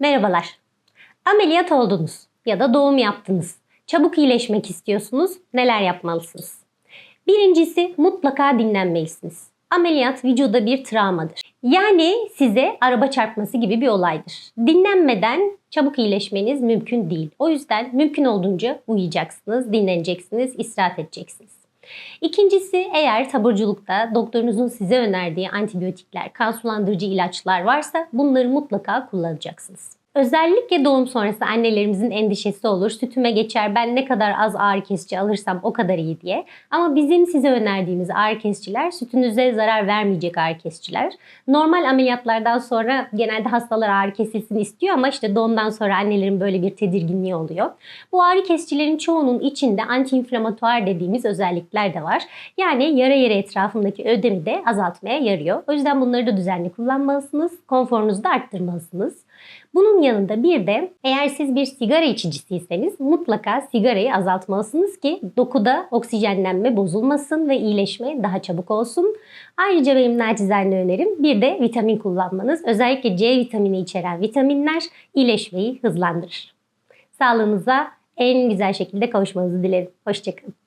Merhabalar. Ameliyat oldunuz ya da doğum yaptınız. Çabuk iyileşmek istiyorsunuz. Neler yapmalısınız? Birincisi mutlaka dinlenmelisiniz. Ameliyat vücuda bir travmadır. Yani size araba çarpması gibi bir olaydır. Dinlenmeden çabuk iyileşmeniz mümkün değil. O yüzden mümkün olduğunca uyuyacaksınız, dinleneceksiniz, istirahat edeceksiniz. İkincisi eğer taburculukta doktorunuzun size önerdiği antibiyotikler, kan sulandırıcı ilaçlar varsa bunları mutlaka kullanacaksınız. Özellikle doğum sonrası annelerimizin endişesi olur. Sütüme geçer ben ne kadar az ağrı kesici alırsam o kadar iyi diye. Ama bizim size önerdiğimiz ağrı kesiciler sütünüze zarar vermeyecek ağrı kesiciler. Normal ameliyatlardan sonra genelde hastalar ağrı kesilsin istiyor ama işte doğumdan sonra annelerin böyle bir tedirginliği oluyor. Bu ağrı kesicilerin çoğunun içinde antiinflamatuar dediğimiz özellikler de var. Yani yara yere etrafındaki ödemi de azaltmaya yarıyor. O yüzden bunları da düzenli kullanmalısınız. Konforunuzu da arttırmalısınız. Bunun yanında bir de eğer siz bir sigara içicisiyseniz mutlaka sigarayı azaltmalısınız ki dokuda oksijenlenme bozulmasın ve iyileşme daha çabuk olsun. Ayrıca benim naçizane önerim bir de vitamin kullanmanız. Özellikle C vitamini içeren vitaminler iyileşmeyi hızlandırır. Sağlığınıza en güzel şekilde kavuşmanızı dilerim. Hoşçakalın.